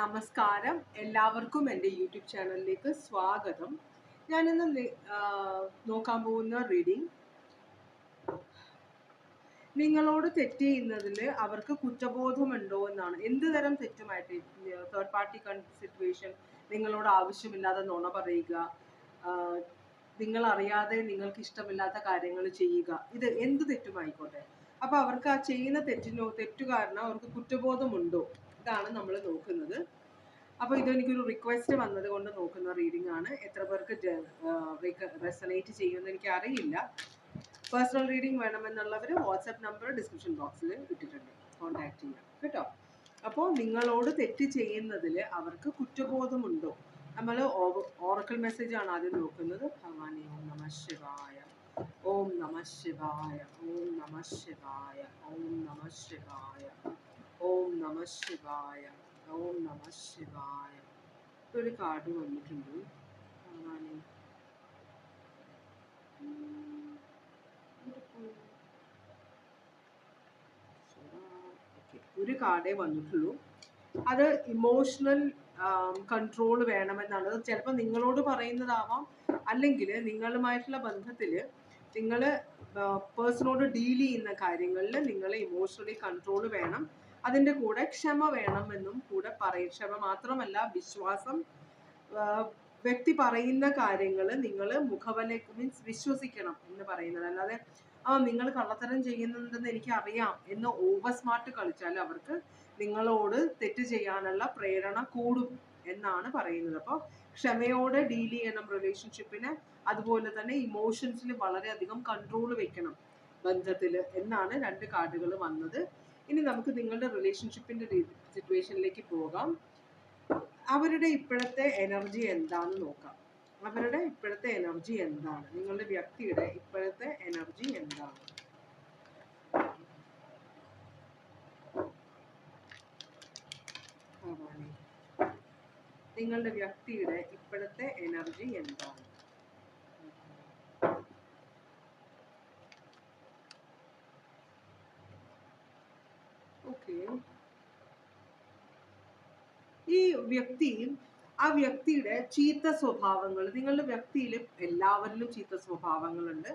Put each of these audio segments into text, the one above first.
നമസ്കാരം. എല്ലാവർക്കും എന്റെ യൂട്യൂബ് ചാനലിലേക്ക് സ്വാഗതം. ഞാനിന്ന് നോക്കാൻ പോകുന്ന റീഡിംഗ് നിങ്ങളോട് തെറ്റ് ചെയ്യുന്നതിൽ അവർക്ക് കുറ്റബോധമുണ്ടോ എന്നാണ്. എന്ത് തരം തെറ്റുമായിട്ട് തേർഡ് പാർട്ടി സിറ്റുവേഷൻ നിങ്ങളോട് ആവശ്യമില്ലാതെ നുണ പറയുക നിങ്ങൾ അറിയാതെ നിങ്ങൾക്ക് ഇഷ്ടമില്ലാത്ത കാര്യങ്ങൾ ചെയ്യുക ഇത് എന്ത് തെറ്റുമായിക്കോട്ടെ? അപ്പൊ അവർക്ക് ആ ചെയ്യുന്ന തെറ്റിനോ തെറ്റുകാരനോ അവർക്ക് കുറ്റബോധമുണ്ടോ? ഇതാണ് നമ്മൾ നോക്കുന്നത്. അപ്പോൾ ഇതെനിക്കൊരു റിക്വസ്റ്റ് വന്നത് കൊണ്ട് നോക്കുന്ന റീഡിംഗ് ആണ്. എത്ര പേർക്ക് റെസനേറ്റ് ചെയ്യുമെന്ന് എനിക്ക് അറിയില്ല പേഴ്സണൽ റീഡിംഗ് വേണമെന്നുള്ളവർ വാട്സപ്പ് നമ്പർ ഡിസ്ക്രിപ്ഷൻ ബോക്സിൽ ഇട്ടിട്ടുണ്ട്. കോൺടാക്ട് ചെയ്യാം. കേട്ടോ? അപ്പോൾ നിങ്ങളോട് തെറ്റ് ചെയ്യുന്നതിൽ അവർക്ക് കുറ്റബോധമുണ്ടോ? നമ്മൾ ഓറക്കൽ മെസ്സേജ് ആണ് ആദ്യം നോക്കുന്നത്. ഭഗവാനെ ഓം നമ ശിവായ. ഓം നമ ശിവായ. ഓം നമ ശിവായ. ഓം നമ ശിവായ. ഓം നമ ശിവായ. ഓം നമ ശിവായ. ഒരു കാർഡ് വന്നിട്ടുണ്ട്. Okay. ഒരു കാർഡേ വന്നിട്ടുള്ളൂ. അത് ഇമോഷണൽ കൺട്രോൾ വേണമെന്നാണ്. അത് ചിലപ്പോൾ നിങ്ങളോട് പറയുന്നതാവാം. അല്ലെങ്കിൽ നിങ്ങളുമായിട്ടുള്ള ബന്ധത്തിൽ നിങ്ങൾ പേഴ്സണോട് ഡീൽ ചെയ്യുന്ന കാര്യങ്ങളിൽ നിങ്ങൾ ഇമോഷണലി കൺട്രോൾ വേണം. അതിന്റെ കൂടെ ക്ഷമ വേണമെന്നും കൂടെ പറയും. ക്ഷമ മാത്രമല്ല വിശ്വാസം വ്യക്തി പറയുന്ന കാര്യങ്ങൾ നിങ്ങൾ മുഖവല മീൻസ് വിശ്വസിക്കണം എന്ന് പറയുന്നത്. അല്ലാതെ ആ നിങ്ങൾ കള്ളത്തരം ചെയ്യുന്നുണ്ടെന്ന് എനിക്ക് അറിയാം എന്ന് ഓവർ സ്മാർട്ട് കളിച്ചാൽ അവർക്ക് നിങ്ങളോട് തെറ്റ് ചെയ്യാനുള്ള പ്രേരണ കൂടും എന്നാണ് പറയുന്നത്. അപ്പോൾ ക്ഷമയോടെ ഡീൽ ചെയ്യണം റിലേഷൻഷിപ്പിനെ അതുപോലെ തന്നെ ഇമോഷൻസിൽ വളരെയധികം കൺട്രോൾ വെക്കണം ബന്ധത്തിൽ എന്നാണ് രണ്ട് കാർഡുകൾ വന്നത്. ഇനി നമുക്ക് നിങ്ങളുടെ റിലേഷൻഷിപ്പിന്റെ സിറ്റുവേഷനിലേക്ക് പോകാം. അവരുടെ ഇപ്പോഴത്തെ എനർജി എന്താണെന്ന് നോക്കാം. അവരുടെ ഇപ്പോഴത്തെ എനർജി എന്താണ്? നിങ്ങളുടെ വ്യക്തിയുടെ ഇപ്പോഴത്തെ എനർജി എന്താണ്? നിങ്ങളുടെ വ്യക്തിയുടെ ഇപ്പോഴത്തെ എനർജി എന്താണ് ഓക്കെ ഈ വ്യക്തി ആ വ്യക്തിയുടെ ചീത്ത സ്വഭാവങ്ങൾ നിങ്ങളുടെ വ്യക്തിയിൽ എല്ലാവരിലും ചീത്ത സ്വഭാവങ്ങളുണ്ട്.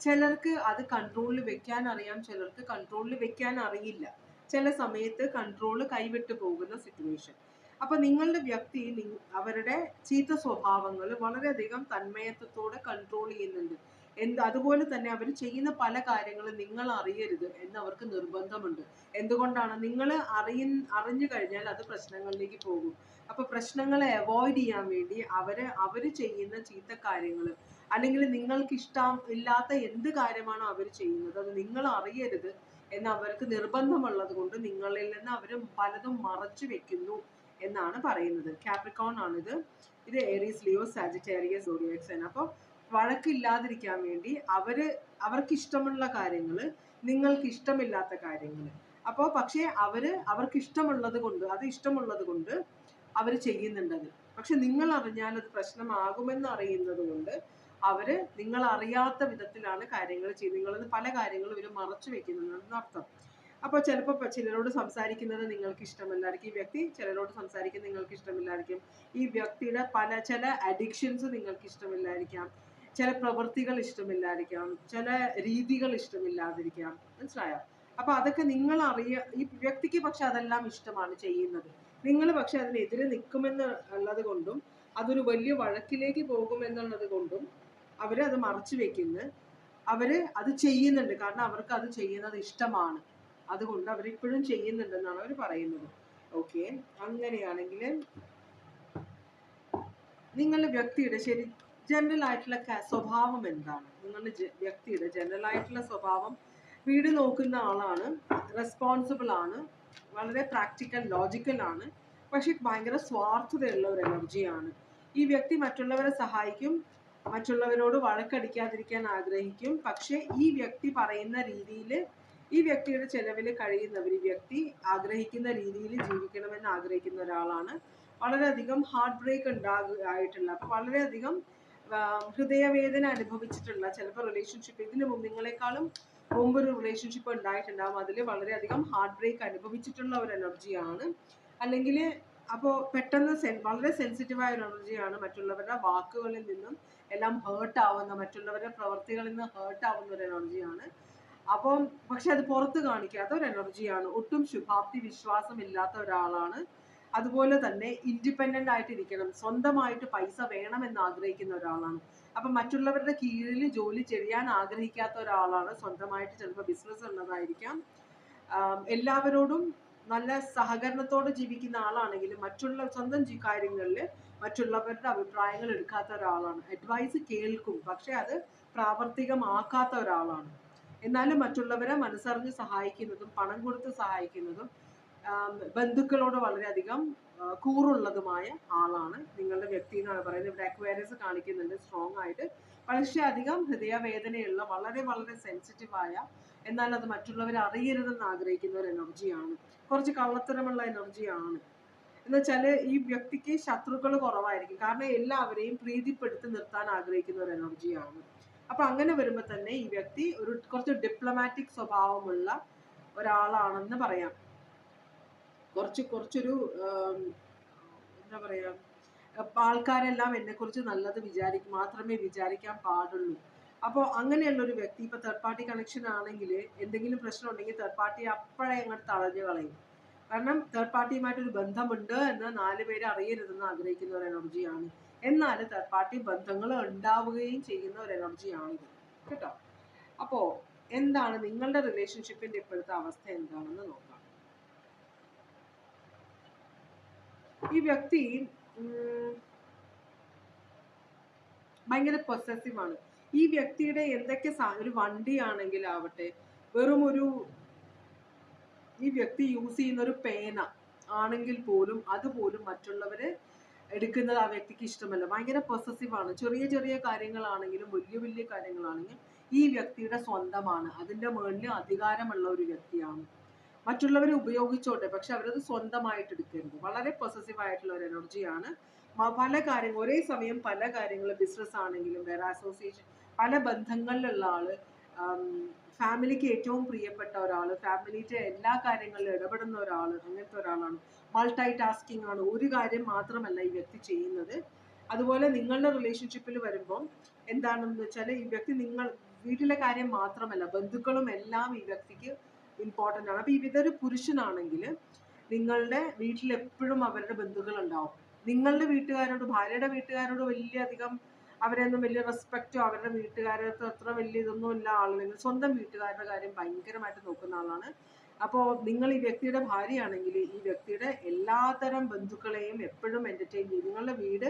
ചിലർക്ക് അത് കൺട്രോളിൽ വെക്കാൻ അറിയാം ചിലർക്ക് കൺട്രോളിൽ വെക്കാൻ അറിയില്ല. ചില സമയത്ത് കൺട്രോൾ കൈവിട്ട് പോകുന്ന സിറ്റുവേഷൻ അപ്പൊ നിങ്ങളുടെ വ്യക്തി അവരുടെ ചീത്ത സ്വഭാവങ്ങൾ വളരെയധികം തന്മയത്വത്തോടെ കൺട്രോൾ ചെയ്യുന്നുണ്ട്. എന്ത് അതുപോലെ തന്നെ അവർ ചെയ്യുന്ന പല കാര്യങ്ങളും നിങ്ങൾ അറിയരുത് എന്ന് അവർക്ക് നിർബന്ധമുണ്ട്. എന്തുകൊണ്ടാണ്? നിങ്ങൾ അറിയ അറിഞ്ഞു കഴിഞ്ഞാൽ അത് പ്രശ്നങ്ങളിലേക്ക് പോകും. അപ്പൊ പ്രശ്നങ്ങളെ അവോയ്ഡ് ചെയ്യാൻ വേണ്ടി അവർ അവർ ചെയ്യുന്ന ചീത്ത കാര്യങ്ങൾ അല്ലെങ്കിൽ നിങ്ങൾക്ക് ഇഷ്ടം ഇല്ലാത്ത എന്ത് കാര്യമാണോ അവർ ചെയ്യുന്നത് അത് നിങ്ങൾ അറിയരുത് എന്ന് അവർക്ക് നിർബന്ധമുള്ളത് കൊണ്ട് നിങ്ങളിൽ നിന്ന് അവർ പലതും മറച്ചു വെക്കുന്നു എന്നാണ് പറയുന്നത്. കാപ്രിക്കോൺ ആണിത്. ഇത് ഏരീസ് ലിയോ സാജിറ്റേറിയസ് സോഡിയക്സൻ അപ്പോൾ വഴക്കില്ലാതിരിക്കാൻ വേണ്ടി അവർ അവർക്ക് ഇഷ്ടമുള്ള കാര്യങ്ങൾ നിങ്ങൾക്ക് ഇഷ്ടമില്ലാത്ത കാര്യങ്ങൾ അപ്പോൾ പക്ഷേ അവർ അവർക്ക് ഇഷ്ടമുള്ളത് കൊണ്ട് അത് ഇഷ്ടമുള്ളത് കൊണ്ട് അവർ ചെയ്യുന്നുണ്ടത് പക്ഷെ നിങ്ങൾ അറിഞ്ഞാൽ അത് പ്രശ്നമാകുമെന്ന് അറിയുന്നത് കൊണ്ട് അവർ നിങ്ങൾ അറിയാത്ത വിധത്തിലാണ് കാര്യങ്ങൾ ചെയ്യുന്നത്. നിങ്ങളത് പല കാര്യങ്ങളും ഇവർ മറച്ചു വെക്കുന്നുണ്ടെന്ന് അർത്ഥം അപ്പോൾ ചിലപ്പോ ചിലരോട് സംസാരിക്കുന്നത് നിങ്ങൾക്ക് ഇഷ്ടമല്ലായിരിക്കും ഈ വ്യക്തി ചിലരോട് സംസാരിക്കുന്നത് നിങ്ങൾക്ക് ഇഷ്ടമില്ലായിരിക്കും ഈ വ്യക്തിയുടെ പല ചില അഡിക്ഷൻസ് നിങ്ങൾക്ക് ഇഷ്ടമില്ലായിരിക്കാം ചില പ്രവൃത്തികൾ ഇഷ്ടമില്ലായിരിക്കാം ചില രീതികൾ ഇഷ്ടമില്ലാതിരിക്കാം. മനസ്സിലായോ? അപ്പൊ അതൊക്കെ നിങ്ങൾ അറിയ ഈ വ്യക്തിക്ക് പക്ഷെ അതെല്ലാം ഇഷ്ടമാണ് ചെയ്യുന്നത്. നിങ്ങൾ പക്ഷെ അതിനെതിരെ നിൽക്കുമെന്ന് ഉള്ളത് കൊണ്ടും അതൊരു വലിയ വഴക്കിലേക്ക് പോകുമെന്നുള്ളത് കൊണ്ടും അവർ അത് മറച്ചു വെക്കുന്നു. അവർ അത് ചെയ്യുന്നുണ്ട്. കാരണം അവർക്ക് അത് ചെയ്യുന്നത് ഇഷ്ടമാണ്. അതുകൊണ്ട് അവർ ഇപ്പോഴും ചെയ്യുന്നുണ്ടെന്നാണ് അവർ പറയുന്നത്. ഓക്കെ? അങ്ങനെയാണെങ്കിൽ നിങ്ങളുടെ വ്യക്തിയുടെ ശരി ജനറൽ ആയിട്ടുള്ള സ്വഭാവം എന്താണ്? നിങ്ങളുടെ വ്യക്തിയുടെ ജനറൽ ആയിട്ടുള്ള സ്വഭാവം വീട് നോക്കുന്ന ആളാണ് റെസ്പോൺസിബിൾ ആണ് വളരെ പ്രാക്ടിക്കൽ ലോജിക്കൽ ആണ് പക്ഷെ ഭയങ്കര സ്വാർത്ഥതയുള്ള ഒരു എനർജിയാണ് ഈ വ്യക്തി മറ്റുള്ളവരെ സഹായിക്കും മറ്റുള്ളവരോട് വഴക്കടിക്കാതിരിക്കാൻ ആഗ്രഹിക്കും പക്ഷേ ഈ വ്യക്തി പറയുന്ന രീതിയിൽ ഈ വ്യക്തിയുടെ ചെലവിൽ കഴിയുന്നവർ ഈ വ്യക്തി ആഗ്രഹിക്കുന്ന രീതിയിൽ ജീവിക്കണമെന്ന് ആഗ്രഹിക്കുന്ന ഒരാളാണ്. വളരെയധികം ഹാർട്ട് ബ്രേക്ക് ഉണ്ടാകുക ആയിട്ടുള്ള അപ്പൊ വളരെയധികം ഹൃദയവേദന അനുഭവിച്ചിട്ടുള്ള ചിലപ്പോൾ റിലേഷൻഷിപ്പ് ഇതിന് മുമ്പ് നിങ്ങളെക്കാളും മുമ്പ് ഒരു റിലേഷൻഷിപ്പ് ഉണ്ടായിട്ടുണ്ടാവും. അതിൽ വളരെയധികം ഹാർട്ട് ബ്രേക്ക് അനുഭവിച്ചിട്ടുള്ള ഒരു എനർജിയാണ് അല്ലെങ്കിൽ അപ്പോൾ പെട്ടെന്ന് സെൻ വളരെ സെൻസിറ്റീവായ ഒരു എനർജിയാണ് മറ്റുള്ളവരുടെ വാക്കുകളിൽ നിന്നും എല്ലാം ഹേർട്ട് ആവുന്ന മറ്റുള്ളവരുടെ പ്രവർത്തികളിൽ നിന്ന് ഹേർട്ട് ആവുന്ന ഒരു എനർജിയാണ് അപ്പം പക്ഷെ അത് പുറത്ത് കാണിക്കാത്ത ഒരു എനർജിയാണ് ഒട്ടും ശുഭാപ്തി വിശ്വാസമില്ലാത്ത ഒരാളാണ് അതുപോലെ തന്നെ ഇൻഡിപെൻഡന്റ് ആയിട്ട് ഇരിക്കണം സ്വന്തമായിട്ട് പൈസ വേണമെന്ന് ആഗ്രഹിക്കുന്ന ഒരാളാണ്. അപ്പൊ മറ്റുള്ളവരുടെ കീഴിൽ ജോലി ചെയ്യാൻ ആഗ്രഹിക്കാത്ത ഒരാളാണ് സ്വന്തമായിട്ട് ചിലപ്പോൾ ബിസിനസ് ഉള്ളതായിരിക്കാം. എല്ലാവരോടും നല്ല സഹകരണത്തോടെ ജീവിക്കുന്ന ആളാണെങ്കിലും മറ്റുള്ള സ്വന്തം കാര്യങ്ങളിൽ മറ്റുള്ളവരുടെ അഭിപ്രായങ്ങൾ എടുക്കാത്ത ഒരാളാണ്. അഡ്വൈസ് കേൾക്കും. പക്ഷെ അത് പ്രാവർത്തികമാക്കാത്ത ഒരാളാണ്. എന്നാലും മറ്റുള്ളവരെ മനസ്സറിഞ്ഞ് സഹായിക്കുന്നതും പണം കൊടുത്ത് സഹായിക്കുന്നതും ബന്ധുക്കളോട് വളരെയധികം കൂറുള്ളതുമായ ആളാണ് നിങ്ങളുടെ വ്യക്തി എന്നാണ് പറയുന്നത്. ഇവിടെ അക്വയറസ് കാണിക്കുന്നുണ്ട് സ്ട്രോങ് ആയിട്ട്. അധികം ഹൃദയവേദനയുള്ള വളരെ വളരെ സെൻസിറ്റീവായ എന്നാൽ അത് മറ്റുള്ളവർ അറിയരുതെന്ന് ആഗ്രഹിക്കുന്ന ഒരു എനർജിയാണ് കുറച്ച് കള്ളത്തരമുള്ള എനർജിയാണ് എന്ന് വെച്ചാൽ ഈ വ്യക്തിക്ക് ശത്രുക്കൾ കുറവായിരിക്കും. കാരണം എല്ലാവരെയും പ്രീതിപ്പെടുത്തി നിർത്താൻ ആഗ്രഹിക്കുന്ന ഒരു എനർജിയാണ് അപ്പൊ അങ്ങനെ വരുമ്പോൾ തന്നെ ഈ വ്യക്തി ഒരു കുറച്ച് ഡിപ്ലോമാറ്റിക് സ്വഭാവമുള്ള ഒരാളാണെന്ന് പറയാം. കുറച്ച് കുറച്ചൊരു എന്താ പറയാ അപ്പൊ ആൾക്കാരെല്ലാം എന്നെ കുറിച്ച് നല്ലത് വിചാരിക്കും മാത്രമേ വിചാരിക്കാൻ പാടുള്ളൂ. അപ്പോൾ അങ്ങനെയുള്ള ഒരു വ്യക്തി ഇപ്പൊ തേർഡ് പാർട്ടി കണക്ഷൻ ആണെങ്കിൽ എന്തെങ്കിലും പ്രശ്നം ഉണ്ടെങ്കിൽ തേർഡ് പാർട്ടി അപ്പോഴേ അങ്ങോട്ട് തഴഞ്ഞു കളയും. കാരണം തേർഡ് പാർട്ടിയുമായിട്ടൊരു ബന്ധമുണ്ട് എന്ന് നാല് പേര് അറിയരുതെന്ന് ആഗ്രഹിക്കുന്ന ഒരു എനർജിയാണ് എന്നാൽ തേർഡ് പാർട്ടി ബന്ധങ്ങൾ ഉണ്ടാവുകയും ചെയ്യുന്ന ഒരു എനർജിയാണിത് കേട്ടോ? അപ്പോൾ എന്താണ് നിങ്ങളുടെ റിലേഷൻഷിപ്പിന്റെ ഇപ്പോഴത്തെ അവസ്ഥ എന്താണെന്ന് നോക്കാം. ഈ വ്യക്തി ഭയങ്കര പൊസസീവ് ആണ്. ഈ വ്യക്തിയുടെ എന്തൊക്കെ ഒരു വണ്ടിയാണെങ്കിലാവട്ടെ വെറും ഒരു ഈ വ്യക്തി യൂസ് ചെയ്യുന്ന ഒരു പേന ആണെങ്കിൽ പോലും അതുപോലും മറ്റുള്ളവരെ എടുക്കുന്നത് ആ വ്യക്തിക്ക് ഇഷ്ടമല്ല. ഭയങ്കര പൊസസീവ് ആണ്. ചെറിയ ചെറിയ കാര്യങ്ങളാണെങ്കിലും വലിയ വലിയ കാര്യങ്ങളാണെങ്കിലും ഈ വ്യക്തിയുടെ സ്വന്തമാണ്. അതിന്റെ മുകളിൽ അധികാരമുള്ള ഒരു വ്യക്തിയാണ്. മറ്റുള്ളവരെ ഉപയോഗിച്ചോട്ടെ പക്ഷെ അവരത് സ്വന്തമായിട്ട് എടുക്കരുത്. വളരെ പൊസസീവ് ആയിട്ടുള്ള ഒരു എനർജിയാണ്. പല കാര്യങ്ങൾ ഒരേ സമയം പല കാര്യങ്ങൾ ബിസിനസ് ആണെങ്കിലും വേറെ അസോസിയേഷൻ പല ബന്ധങ്ങളിലുള്ള ആൾ ഫാമിലിക്ക് ഏറ്റവും പ്രിയപ്പെട്ട ഒരാൾ ഫാമിലിയുടെ എല്ലാ കാര്യങ്ങളിലും ഇടപെടുന്ന ഒരാൾ അങ്ങനത്തെ ഒരാളാണ്. മൾട്ടി ടാസ്കിംഗ് ആണ്. ഒരു കാര്യം മാത്രമല്ല ഈ വ്യക്തി ചെയ്യുന്നത്. അതുപോലെ നിങ്ങളുടെ റിലേഷൻഷിപ്പിൽ വരുമ്പോൾ എന്താണെന്ന് വെച്ചാൽ ഈ വ്യക്തി നിങ്ങൾ വീട്ടിലെ കാര്യം മാത്രമല്ല ബന്ധുക്കളും എല്ലാം ഈ വ്യക്തിക്ക് ഇമ്പോർട്ടന്റ് ആണ്. അപ്പോൾ ഇതൊരു പുരുഷനാണെങ്കിൽ നിങ്ങളുടെ വീട്ടിൽ എപ്പോഴും അവരുടെ ബന്ധുക്കൾ ഉണ്ടാവും. നിങ്ങളുടെ വീട്ടുകാരോട് ഭാര്യയുടെ വീട്ടുകാരോട് വലിയ അധികം അവരെയൊന്നും വലിയ റെസ്പെക്റ്റോ അവരുടെ വീട്ടുകാരടുത്ത് അത്ര വലിയ ഇതൊന്നും ഇല്ല ആളുകൾ. സ്വന്തം വീട്ടുകാരുടെ കാര്യം ഭയങ്കരമായിട്ട് നോക്കുന്ന ആളാണ്. അപ്പോൾ നിങ്ങൾ ഈ വ്യക്തിയുടെ ഭാര്യയാണെങ്കിൽ ഈ വ്യക്തിയുടെ എല്ലാതരം ബന്ധുക്കളെയും എപ്പോഴും എന്റർടൈൻ ചെയ്യും. നിങ്ങളുടെ വീട്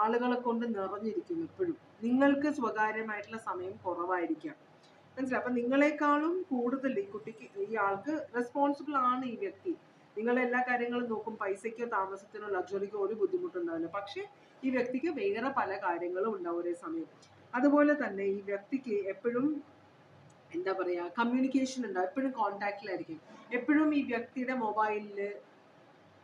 ആളുകളെ കൊണ്ട് നിറഞ്ഞിരിക്കും എപ്പോഴും. നിങ്ങൾക്ക് സ്വകാര്യമായിട്ടുള്ള സമയം കുറവായിരിക്കാം. മനസ്സിലായി? അപ്പൊ നിങ്ങളെക്കാളും കൂടുതൽ ഈ കുട്ടിക്ക് ഈ ആൾക്ക് റെസ്പോൺസിബിൾ ആണ് ഈ വ്യക്തി. നിങ്ങൾ എല്ലാ കാര്യങ്ങളും നോക്കും പൈസയ്ക്കോ താമസത്തിനോ ലക്ഷറിക്കോ ഒരു ബുദ്ധിമുട്ടുണ്ടാവില്ല. പക്ഷേ ഈ വ്യക്തിക്ക് വേറെ പല കാര്യങ്ങളും ഉണ്ടാവും ഒരേ സമയം. അതുപോലെ തന്നെ ഈ വ്യക്തിക്ക് എപ്പോഴും എന്താ പറയാ കമ്മ്യൂണിക്കേഷൻ ഉണ്ടാവും. എപ്പോഴും കോണ്ടാക്റ്റിലായിരിക്കും എപ്പോഴും ഈ വ്യക്തിയുടെ മൊബൈലിൽ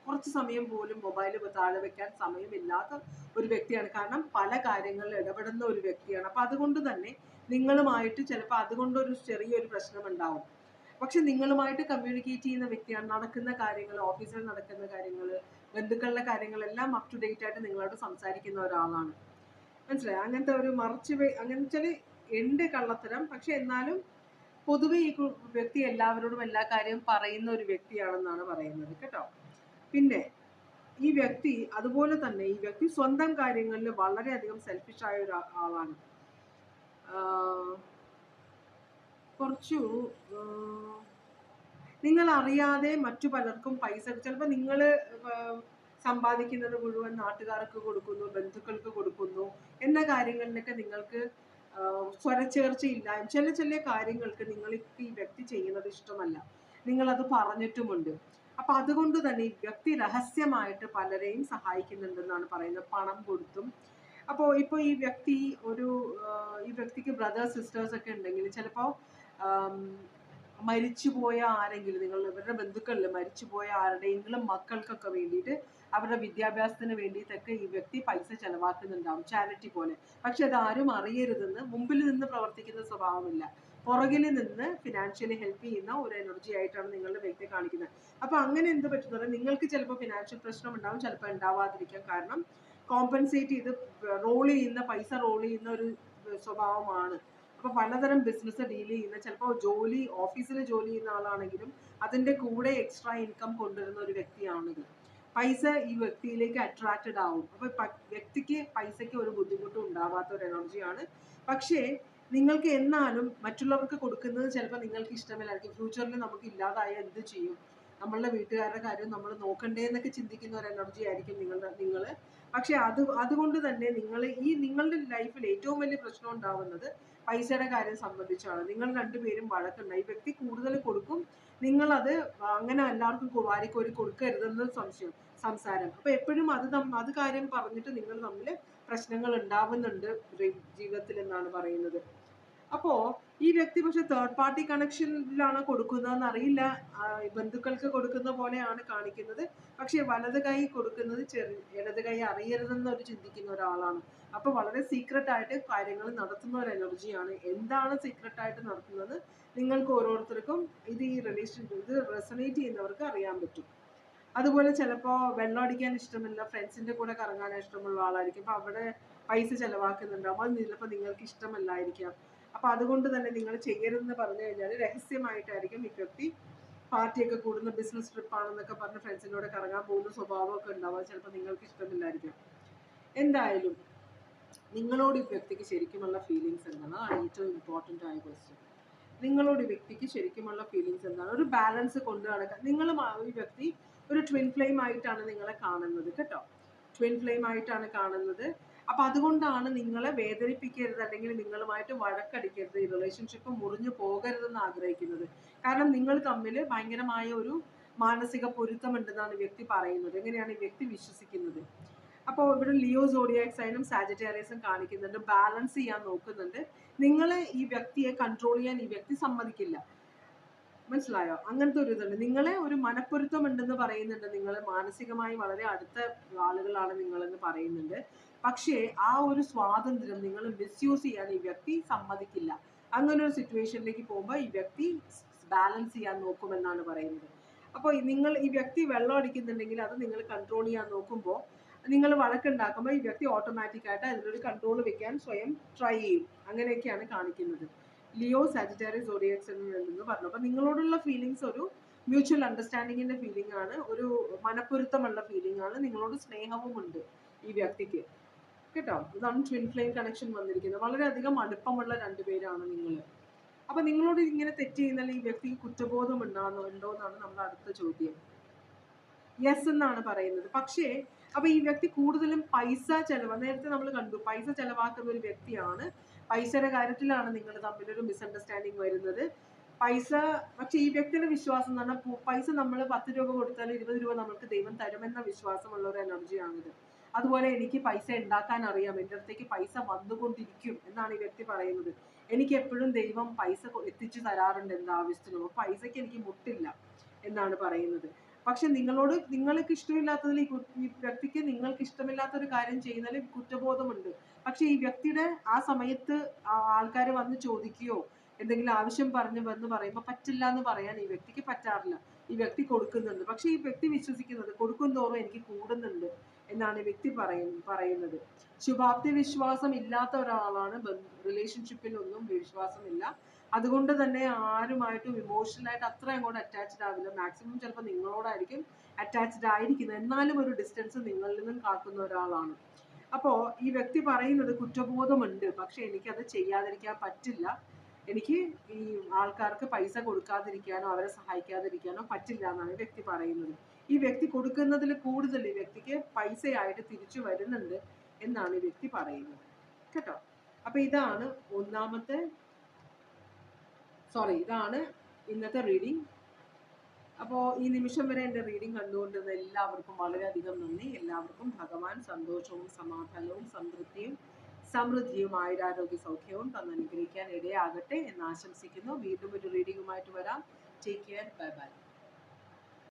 കുറച്ച് സമയം പോലും മൊബൈൽ താഴെ വെക്കാൻ സമയമില്ലാത്ത ഒരു വ്യക്തിയാണ്. കാരണം പല കാര്യങ്ങളിൽ ഇടപെടുന്ന ഒരു വ്യക്തിയാണ്. അപ്പൊ അതുകൊണ്ട് തന്നെ നിങ്ങളുമായിട്ട് ചിലപ്പോൾ അതുകൊണ്ടൊരു ചെറിയൊരു പ്രശ്നം ഉണ്ടാവും പക്ഷെ നിങ്ങളുമായിട്ട് കമ്മ്യൂണിക്കേറ്റ് ചെയ്യുന്ന വ്യക്തിയാണ് നടക്കുന്ന കാര്യങ്ങൾ ഓഫീസിൽ നടക്കുന്ന കാര്യങ്ങൾ ബന്ധുക്കളുടെ കാര്യങ്ങളെല്ലാം അപ് ടു ഡേറ്റ് ആയിട്ട് നിങ്ങളോട് സംസാരിക്കുന്ന ഒരാളാണ്. മനസ്സിലായി? അങ്ങനത്തെ ഒരു മറച്ചു അങ്ങനെ വെച്ചാൽ എന്റെ കള്ളത്തരം. പക്ഷെ എന്നാലും പൊതുവെ ഈ വ്യക്തി എല്ലാവരോടും എല്ലാ കാര്യവും പറയുന്ന ഒരു വ്യക്തിയാണെന്നാണ് പറയുന്നത് കേട്ടോ. പിന്നെ ഈ വ്യക്തി അതുപോലെ തന്നെ ഈ വ്യക്തി സ്വന്തം കാര്യങ്ങളിൽ വളരെയധികം സെൽഫിഷായ ഒരു ആളാണ്. കുറച്ചു നിങ്ങൾ അറിയാതെ മറ്റു പലർക്കും പൈസ ചിലപ്പോൾ നിങ്ങൾ സമ്പാദിക്കുന്നത് മുഴുവൻ നാട്ടുകാർക്ക് കൊടുക്കുന്നു ബന്ധുക്കൾക്ക് കൊടുക്കുന്നു എന്ന കാര്യങ്ങളിലൊക്കെ നിങ്ങൾക്ക് ആഹ് സ്വരച്ചേർച്ചയില്ല ചില ചില കാര്യങ്ങൾക്ക് നിങ്ങൾക്ക് ഈ വ്യക്തി ചെയ്യുന്നത് ഇഷ്ടമല്ല. നിങ്ങൾ അത് പറഞ്ഞിട്ടുമുണ്ട്. അപ്പൊ അതുകൊണ്ട് തന്നെ ഈ വ്യക്തി രഹസ്യമായിട്ട് പലരെയും സഹായിക്കുന്നുണ്ടെന്നാണ് പറയുന്നത്. പണം കൊടുത്തും അപ്പോൾ ഇപ്പോൾ ഈ വ്യക്തി ഒരു ഈ വ്യക്തിക്ക് ബ്രദേഴ്സ് സിസ്റ്റേഴ്സ് ഒക്കെ ഉണ്ടെങ്കിൽ ചിലപ്പോൾ മരിച്ചുപോയ ആരെങ്കിലും നിങ്ങൾ ഇവരുടെ ബന്ധുക്കളിൽ മരിച്ചുപോയ ആരുടെയെങ്കിലും മക്കൾക്കൊക്കെ വേണ്ടിയിട്ട് അവരുടെ വിദ്യാഭ്യാസത്തിന് വേണ്ടിയിട്ടൊക്കെ ഈ വ്യക്തി പൈസ ചെലവാക്കുന്നുണ്ടാവും ചാരിറ്റി പോലെ. പക്ഷെ അത് ആരും അറിയരുതെന്ന് മുമ്പിൽ നിന്ന് പ്രവർത്തിക്കുന്ന സ്വഭാവമില്ല. പുറകിൽ നിന്ന് ഫിനാൻഷ്യലി ഹെൽപ്പ് ചെയ്യുന്ന ഒരു എനർജി ആയിട്ടാണ് നിങ്ങളുടെ വ്യക്തി കാണിക്കുന്നത്. അപ്പൊ അങ്ങനെ എന്ത് പറ്റുന്നത് നിങ്ങൾക്ക് ചിലപ്പോൾ ഫിനാൻഷ്യൽ പ്രശ്നം ഉണ്ടാവും ചിലപ്പോൾ ഉണ്ടാവാതിരിക്കാം. കാരണം കോമ്പൻസേറ്റ് ചെയ്ത് റോൾ ചെയ്യുന്ന പൈസ റോൾ ചെയ്യുന്ന ഒരു സ്വഭാവമാണ്. അപ്പൊ പലതരം ബിസിനസ് ഡീൽ ചെയ്യുന്ന ചിലപ്പോൾ ജോലി ഓഫീസിൽ ജോലി ചെയ്യുന്ന ആളാണെങ്കിലും അതിന്റെ കൂടെ എക്സ്ട്രാ ഇൻകം കൊണ്ടുവരുന്ന ഒരു വ്യക്തിയാണിത് പൈസ ഈ വ്യക്തിയിലേക്ക് അട്രാക്റ്റഡ് ആവും. അപ്പൊ പ- വ്യക്തിക്ക് പൈസയ്ക്ക് ഒരു ബുദ്ധിമുട്ടും ഉണ്ടാവാത്ത ഒരു എനർജിയാണ് പക്ഷേ നിങ്ങൾക്ക് എന്നാലും മറ്റുള്ളവർക്ക് കൊടുക്കുന്നത് ചിലപ്പോൾ നിങ്ങൾക്ക് ഇഷ്ടമില്ലായിരിക്കും. ഫ്യൂച്ചറിൽ നമുക്ക് ഇല്ലാതായ എന്ത് ചെയ്യും? നമ്മളുടെ വീട്ടുകാരുടെ കാര്യം നമ്മൾ നോക്കണ്ടേ എന്നൊക്കെ ചിന്തിക്കുന്ന ഒരു എനർജി ആയിരിക്കും നിങ്ങളുടെ നിങ്ങൾ പക്ഷെ അത് അതുകൊണ്ട് തന്നെ നിങ്ങൾ ഈ നിങ്ങളുടെ ലൈഫിൽ ഏറ്റവും വലിയ പ്രശ്നം ഉണ്ടാവുന്നത് പൈസയുടെ കാര്യം സംബന്ധിച്ചാണ്. നിങ്ങൾ രണ്ടുപേരും വഴക്കുണ്ടായി വ്യക്തി കൂടുതൽ കൊടുക്കും. നിങ്ങൾ നിങ്ങളത് അങ്ങനെ എല്ലാവർക്കും വാരിക്കോരി കൊടുക്കരുതെന്ന് സംശയം സംസാരം. അപ്പൊ എപ്പോഴും അത് അത് കാര്യം പറഞ്ഞിട്ട് നിങ്ങൾ തമ്മിൽ പ്രശ്നങ്ങൾ ഉണ്ടാവുന്നുണ്ട് ജീവിതത്തിൽ എന്നാണ് പറയുന്നത്. അപ്പോ ഈ വ്യക്തി പക്ഷെ തേർഡ് പാർട്ടി കണക്ഷനിലാണ് കൊടുക്കുന്നതെന്ന് അറിയില്ല. ബന്ധുക്കൾക്ക് കൊടുക്കുന്ന പോലെയാണ് കാണിക്കുന്നത്. പക്ഷെ വലത് കൈ കൊടുക്കുന്നത് ചെറിയ ഇടത് കൈ അറിയരുതെന്ന് ഒരു ചിന്തിക്കുന്ന ഒരാളാണ്. അപ്പൊ വളരെ സീക്രട്ട് ആയിട്ട് കാര്യങ്ങൾ നടത്തുന്ന ഒരു എനർജിയാണ് എന്താണ് സീക്രട്ട് ആയിട്ട് നടത്തുന്നത്? നിങ്ങൾക്ക് ഓരോരുത്തർക്കും ഇത് ഈ റിലേഷൻ ഇത് റെസണേറ്റ് ചെയ്യുന്നവർക്ക് അറിയാൻ പറ്റും. അതുപോലെ ചിലപ്പോ വെള്ളം അടിക്കാൻ ഇഷ്ടമില്ല ഫ്രണ്ട്സിന്റെ കൂടെ കറങ്ങാൻ ഇഷ്ടമുള്ള ആളായിരിക്കും. അപ്പൊ അവിടെ പൈസ ചെലവാക്കുന്നുണ്ടാവും. അത് ചിലപ്പോൾ നിങ്ങൾക്ക് ഇഷ്ടമല്ലായിരിക്കാം. അപ്പൊ അതുകൊണ്ട് തന്നെ നിങ്ങൾ ചെയ്യരുതെന്ന് പറഞ്ഞു കഴിഞ്ഞാൽ രഹസ്യമായിട്ടായിരിക്കും ഈ വ്യക്തി പാർട്ടിയൊക്കെ കൂടുന്ന ബിസിനസ് ട്രിപ്പ് ആണെന്നൊക്കെ പറഞ്ഞ് ഫ്രണ്ട്സിനോട് കറങ്ങാൻ പോകുന്ന സ്വഭാവമൊക്കെ ഉണ്ടാവുക ചിലപ്പോൾ നിങ്ങൾക്ക് ഇഷ്ടമില്ലായിരിക്കും. എന്തായാലും നിങ്ങളോട് ഈ വ്യക്തിക്ക് ശരിക്കുമുള്ള ഫീലിങ്സ് എന്താണ്? ഏറ്റവും ഇമ്പോർട്ടന്റ് ആയ ക്വസ്റ്റ്യൻ നിങ്ങളോട് ഈ വ്യക്തിക്ക് ശരിക്കുമുള്ള ഫീലിങ്സ് എന്താണ്? ഒരു ബാലൻസ് കൊണ്ടു നടക്കുക നിങ്ങൾ ഈ വ്യക്തി ഒരു ട്വിൻ ഫ്ലെയിം ആയിട്ടാണ് നിങ്ങളെ കാണുന്നത് കേട്ടോ. ട്വിൻ ഫ്ലെയിം ആയിട്ടാണ് കാണുന്നത്. അപ്പൊ അതുകൊണ്ടാണ് നിങ്ങളെ വേദനിപ്പിക്കരുത് അല്ലെങ്കിൽ നിങ്ങളുമായിട്ട് വഴക്കടിക്കരുത് ഈ റിലേഷൻഷിപ്പ് മുറിഞ്ഞു പോകരുതെന്ന് ആഗ്രഹിക്കുന്നത്. കാരണം നിങ്ങൾ തമ്മിൽ ഭയങ്കരമായ ഒരു മാനസിക പൊരുത്തമുണ്ടെന്നാണ് വ്യക്തി പറയുന്നത്. എങ്ങനെയാണ് ഈ വ്യക്തി വിശ്വസിക്കുന്നത്? അപ്പോൾ ഇവിടെ ലിയോ സോഡിയാക് സൈനും സാജിറ്റേറിയസും കാണിക്കുന്നുണ്ട്. ബാലൻസ് ചെയ്യാൻ നോക്കുന്നുണ്ട്. നിങ്ങളെ ഈ വ്യക്തിയെ കൺട്രോൾ ചെയ്യാൻ ഈ വ്യക്തി സമ്മതിക്കില്ല. മനസ്സിലായോ? അങ്ങനത്തെ ഒരു ഇതുണ്ട്. നിങ്ങളെ ഒരു മനപ്പൊരുത്തം ഉണ്ടെന്ന് പറയുന്നുണ്ട്. നിങ്ങൾ മാനസികമായി വളരെ അടുത്ത ആളുകളാണ് നിങ്ങളെന്ന് പറയുന്നുണ്ട്. പക്ഷേ ആ ഒരു സ്വാതന്ത്ര്യം നിങ്ങൾ മിസ്യൂസ് ചെയ്യാൻ ഈ വ്യക്തി സമ്മതിക്കില്ല. അങ്ങനെ ഒരു സിറ്റുവേഷനിലേക്ക് പോകുമ്പോൾ ഈ വ്യക്തി ബാലൻസ് ചെയ്യാൻ നോക്കുമെന്നാണ് പറയുന്നത്. അപ്പോൾ നിങ്ങൾ ഈ വ്യക്തി വെള്ളം അടിക്കുന്നുണ്ടെങ്കിൽ അത് നിങ്ങൾ കൺട്രോൾ ചെയ്യാൻ നോക്കുമ്പോൾ നിങ്ങൾ വഴക്കുണ്ടാക്കുമ്പോൾ ഈ വ്യക്തി ഓട്ടോമാറ്റിക് ആയിട്ട് അതിലൊരു കൺട്രോൾ വെക്കാൻ സ്വയം ട്രൈ ചെയ്യും. അങ്ങനെയൊക്കെയാണ് കാണിക്കുന്നത്. ലിയോ സാജിറ്ററി സോഡിയക്സ് എന്ന് പറഞ്ഞു അപ്പൊ നിങ്ങളോടുള്ള ഫീലിങ്സ് ഒരു മ്യൂച്വൽ അണ്ടർസ്റ്റാൻഡിങ്ങിന്റെ ഫീലിംഗ് ആണ്. ഒരു മനപ്പൊരുത്തമുള്ള ഫീലിംഗ് ആണ്. നിങ്ങളോട് സ്നേഹവും ഉണ്ട് ഈ വ്യക്തിക്ക്. കേട്ടോ? ഇതാണ് ട്വിൻ ഫ്ലെയിം കണക്ഷൻ വന്നിരിക്കുന്നത്. വളരെയധികം അടുപ്പമുള്ള രണ്ടുപേരാണ് നിങ്ങൾ. അപ്പൊ നിങ്ങളോട് ഇങ്ങനെ തെറ്റ് ചെയ്യുന്നാൽ ഈ വ്യക്തിക്ക് കുറ്റബോധം ഉണ്ടാകുന്നോ ഉണ്ടോ എന്നാണ് നമ്മുടെ അടുത്ത ചോദ്യം. യെസ് എന്നാണ് പറയുന്നത്. പക്ഷേ അപ്പൊ ഈ വ്യക്തി കൂടുതലും പൈസ ചെലവ് നേരത്തെ നമ്മൾ കണ്ടു പൈസ ചെലവാക്കുന്ന ഒരു വ്യക്തിയാണ്. പൈസയുടെ കാര്യത്തിലാണ് നിങ്ങൾ തമ്മിലൊരു മിസ്അണ്ടർസ്റ്റാൻഡിങ് വരുന്നത്. പൈസ പക്ഷെ ഈ വ്യക്തിയുടെ വിശ്വാസം എന്ന് പറഞ്ഞാൽ പൈസ നമ്മൾ പത്ത് രൂപ കൊടുത്താൽ ഇരുപത് രൂപ നമുക്ക് ദൈവം തരുമെന്ന വിശ്വാസമുള്ള ഒരു എനർജിയാണിത് അതുപോലെ എനിക്ക് പൈസ ഉണ്ടാക്കാൻ അറിയാം എന്റെ അടുത്തേക്ക് പൈസ വന്നുകൊണ്ടിരിക്കും എന്നാണ് ഈ വ്യക്തി പറയുന്നത്. എനിക്ക് എപ്പോഴും ദൈവം പൈസ എത്തിച്ചു തരാറുണ്ട് എന്ത് ആവശ്യത്തിനും. അപ്പൊ പൈസയ്ക്ക് എനിക്ക് മുട്ടില്ല എന്നാണ് പറയുന്നത്. പക്ഷെ നിങ്ങളോട് നിങ്ങൾക്ക് ഇഷ്ടമില്ലാത്തതിൽ ഈ വ്യക്തിക്ക് നിങ്ങൾക്ക് ഇഷ്ടമില്ലാത്ത ഒരു കാര്യം ചെയ്യുന്നതിൽ കുറ്റബോധമുണ്ട്. പക്ഷെ ഈ വ്യക്തിയുടെ ആ സമയത്ത് ആൾക്കാർ വന്ന് ചോദിക്കുകയോ എന്തെങ്കിലും ആവശ്യം പറഞ്ഞു വന്ന് പറയുമ്പോൾ പറ്റില്ല എന്ന് പറയാൻ ഈ വ്യക്തിക്ക് പറ്റാറില്ല. ഈ വ്യക്തി കൊടുക്കുന്നുണ്ട്. പക്ഷെ ഈ വ്യക്തി വിശ്വസിക്കുന്നത് കൊടുക്കും തോറും എനിക്ക് കൂടുന്നുണ്ട്. എന്നാണ് വ്യക്തി പറയുന്നത് പറയുന്നത്. ശുഭാപ്തി വിശ്വാസം ഇല്ലാത്ത ഒരാളാണ് റിലേഷൻഷിപ്പിൽ ഒന്നും വിശ്വാസമില്ല. അതുകൊണ്ട് തന്നെ ആരുമായിട്ടും ഇമോഷണലായിട്ട് അത്ര അങ്ങോട്ട് അറ്റാച്ച്ഡ് ആവില്ല. മാക്സിമം ചിലപ്പോൾ നിങ്ങളോടായിരിക്കും അറ്റാച്ച്ഡ് ആയിരിക്കുന്നത്. എന്നാലും ഒരു ഡിസ്റ്റൻസ് നിങ്ങളിൽ നിന്നും കാക്കുന്ന ഒരാളാണ്. അപ്പോൾ ഈ വ്യക്തി പറയുന്നത് കുറ്റബോധമുണ്ട്. പക്ഷെ എനിക്കത് ചെയ്യാതിരിക്കാൻ പറ്റില്ല. എനിക്ക് ഈ ആൾക്കാർക്ക് പൈസ കൊടുക്കാതിരിക്കാനോ അവരെ സഹായിക്കാതിരിക്കാനോ പറ്റില്ല എന്നാണ് വ്യക്തി പറയുന്നത്. ഈ വ്യക്തി കൊടുക്കുന്നതിൽ കൂടുതൽ ഈ വ്യക്തിക്ക് പൈസയായിട്ട് തിരിച്ചു വരുന്നുണ്ട് എന്നാണ് ഈ വ്യക്തി പറയുന്നത്. കേട്ടോ? അപ്പൊ ഇതാണ് ഒന്നാമത്തെ സോറി ഇതാണ് ഇന്നത്തെ റീഡിംഗ് അപ്പോൾ ഈ നിമിഷം വരെ എന്റെ റീഡിംഗ് കണ്ടുകൊണ്ടിരുന്ന എല്ലാവർക്കും വളരെയധികം നന്ദി. എല്ലാവർക്കും ഭഗവാൻ സന്തോഷവും സമാധാനവും സംതൃപ്തിയും സമൃദ്ധിയും ആയുരാരോഗ്യ സൗഖ്യവും തന്നനുഗ്രഹിക്കാൻ ഇടയാകട്ടെ എന്ന് ആശംസിക്കുന്നു. വീണ്ടും ഒരു റീഡിങ്ങുമായിട്ട് വരാം. Take care bye bye